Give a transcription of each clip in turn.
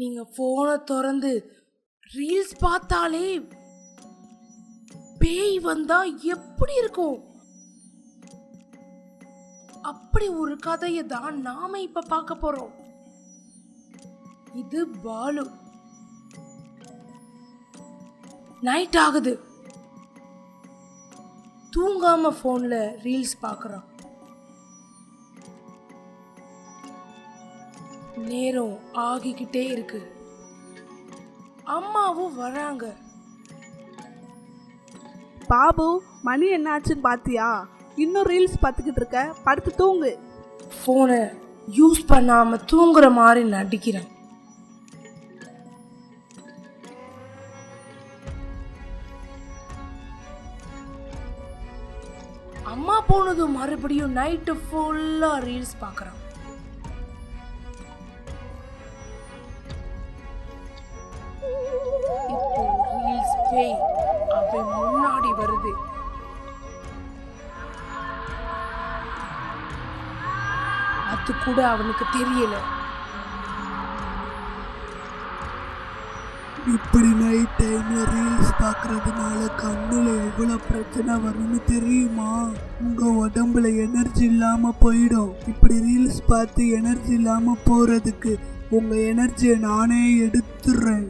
நீங்க போனை திறந்து ரீல்ஸ் பார்த்தாலே பேய் வந்தா எப்படி இருக்கும்? அப்படி ஒரு கதையை தான் நாம இப்ப பார்க்க போறோம். இது பாலு. நைட் ஆகுது. தூங்காம போன்ல ரீல்ஸ் பார்க்குறான். நேரம் ஆகிக்கிட்டே இருக்கு. அம்மாவும் வராங்க. பாபு மணி என்னாச்சுன்னு பாத்தியா? இன்னும் ரீல்ஸ் பார்த்துக்கிட்டு இருக்க படுத்து தூங்கு. ஃபோனை யூஸ் பண்ணாம தூங்குற மாதிரி நடிக்கிறேன். அம்மா போனது மறுபடியும் நைட்டு ஃபுல்லா ரீல்ஸ் பார்க்கறான். பேய் அவன் முன்னாடி வருது. அது கூட அவனுக்கு தெரியல. இப்படி நைட் டைம்ல ரீல்ஸ் பார்க்கறதுனால கண்ணுல எவ்வளவு பிரச்சனை வரும்னு தெரியுமா? உங்க உடம்புல எனர்ஜி இல்லாம போயிடும். இப்படி ரீல்ஸ் பார்த்து எனர்ஜி இல்லாம போறதுக்கு உங்க எனர்ஜியை நானே எடுத்துடுறேன்.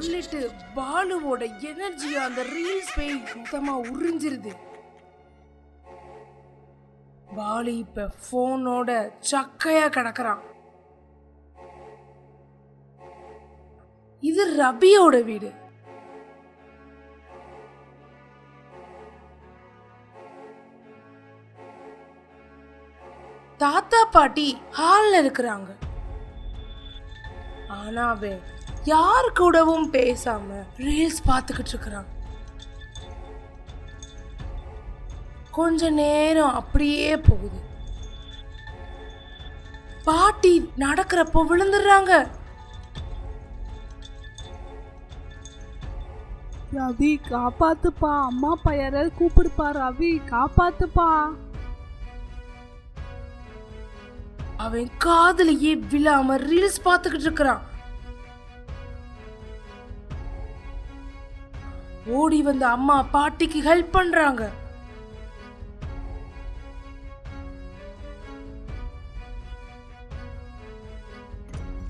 சொல்லிட்டு பாலுவோட எனர்ஜி அந்த ரீல்ஸ் பேய் சுத்தமா உறிஞ்சிருது. பாலு இப்ப போனோட சக்கையா கிடக்குறான். இது ரபியோட வீடு. தாத்தா பாட்டி ஹால்ல இருக்கிறாங்க. ஆனா அவன் யாரு கூடவும் பேசாம ரீல்ஸ் பார்த்துக்கிட்டு இருக்கிறான். கொஞ்ச நேரம் அப்படியே போகுது. பாட்டி நடக்கிறப்போ விழுந்துடுறாங்க. ரவி காப்பாத்துப்பா. அம்மா அப்பா யாராவது கூப்பிடுப்பா ரவி. காப்பாத்துப்பா. அவன் காதுலயே விழாம ரீல்ஸ் பார்த்துக்கிட்டு இருக்கிறான். ஓடி வந்த அம்மா பாட்டிக்கு ஹெல்ப் பண்றாங்க.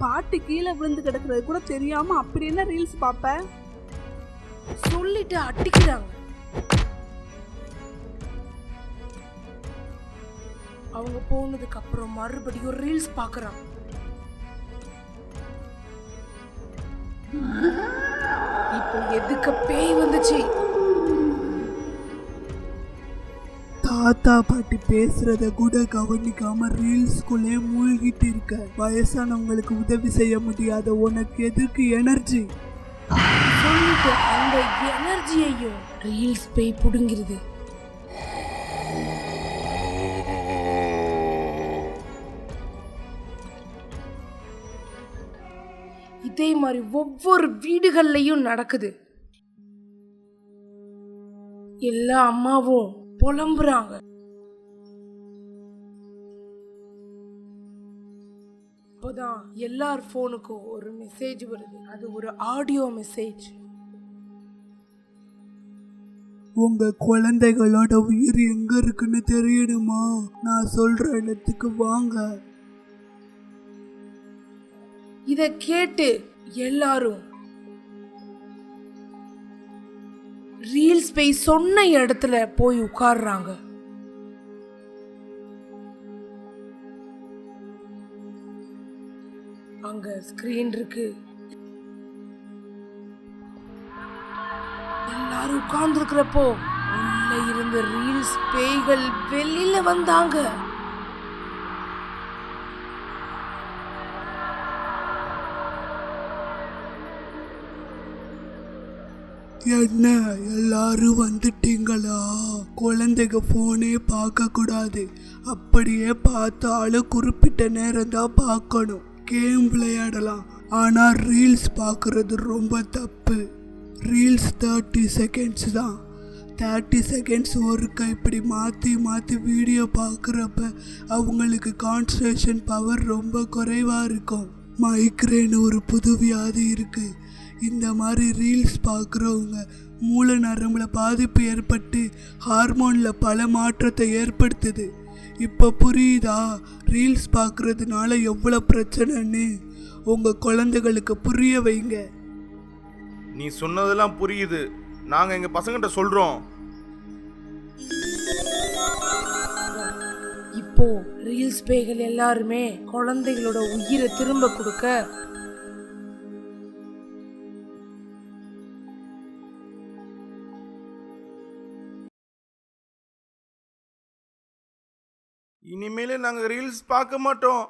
பாட்டு கீழே விழுந்து கிடக்குறது கூட தெரியாம அப்படி என்ன ரீல்ஸ் பார்ப்ப? சொல்லிட்டு அடிக்கிறாங்க. அவங்க போனதுக்கு அப்புறம் மறுபடியும் ரீல்ஸ் பார்க்கறான். எதுக்கு பேய் வந்துச்சு? தாத்தா பாட்டி பேசுறத கூட கவனிக்காம ரீல்ஸ்குள்ளே மூழ்கிட்டு இருக்க. வயசானவங்களுக்கு உதவி செய்ய முடியாத உனக்கு எதுக்கு எனர்ஜி? அந்த எனர்ஜியையும் ரீல்ஸ் பேய் புடுங்கிருது. இதே மாதிரி ஒவ்வொரு வீடுகள்லையும் நடக்குது. எல்லா அம்மாவும் புலம்புறாங்க. அப்போதான் எல்லார் ஃபோனுக்கும் ஒரு மெசேஜ் வருது. அது ஒரு ஆடியோ மெசேஜ் உங்க குழந்தைகளோட உயிர் எங்க இருக்குன்னு தெரியணுமா? நான் சொல்ற இடத்துக்கு வாங்க. இத கேட்டு எல்லாரும் ரீல்ஸ் போய் சொன்ன இடத்துல போய் உட்கார்றாங்க. அங்க ஸ்கிரீன் இருக்கு. எல்லாரும் உட்கார்ந்துருக்கிறப்போ உள்ள இருந்த ரீல்ஸ் பேய்கள் வெளியில வந்தாங்க. என்ன? எல்லாரும் வந்துட்டீங்களா? குழந்தைங்க ஃபோனே பார்க்க கூடாது அப்படியே பார்த்தாலும் குறிப்பிட்ட நேரம் தான் பார்க்கணும். கேம் விளையாடலாம். ஆனால் ரீல்ஸ் பார்க்குறது ரொம்ப தப்பு. ரீல்ஸ் தேர்ட்டி செகண்ட்ஸ் தான். தேர்ட்டி செகண்ட்ஸ் ஒருக்க இப்படி மாற்றி மாற்றி வீடியோ பார்க்குறப்ப அவங்களுக்கு கான்சன்ட்ரேஷன் பவர் ரொம்ப குறைவாக இருக்கும். மைக்ரேன் ஒரு புது வியாதி இருக்குது இந்த மாதிரி ரீல்ஸ் பார்க்குறவங்க மூல நரம்புல பாதிப்பு ஏற்பட்டு ஹார்மோனில் பல மாற்றத்தை ஏற்படுத்துது. இப்போ புரியுதா? ரீல்ஸ் பார்க்குறதுனால எவ்வளோ பிரச்சனைன்னு உங்கள் குழந்தைகளுக்கு புரிய வைங்க. நீ சொன்னதெல்லாம் புரியுது. நாங்கள் எங்கள் பசங்கிட்ட சொல்கிறோம் இப்போ ரீல்ஸ் பேய்கள் எல்லாருமே குழந்தைகளோட உயிரை திரும்ப கொடுக்க இனிமேல் நாங்கள் ரீல்ஸ் பார்க்க மாட்டோம்.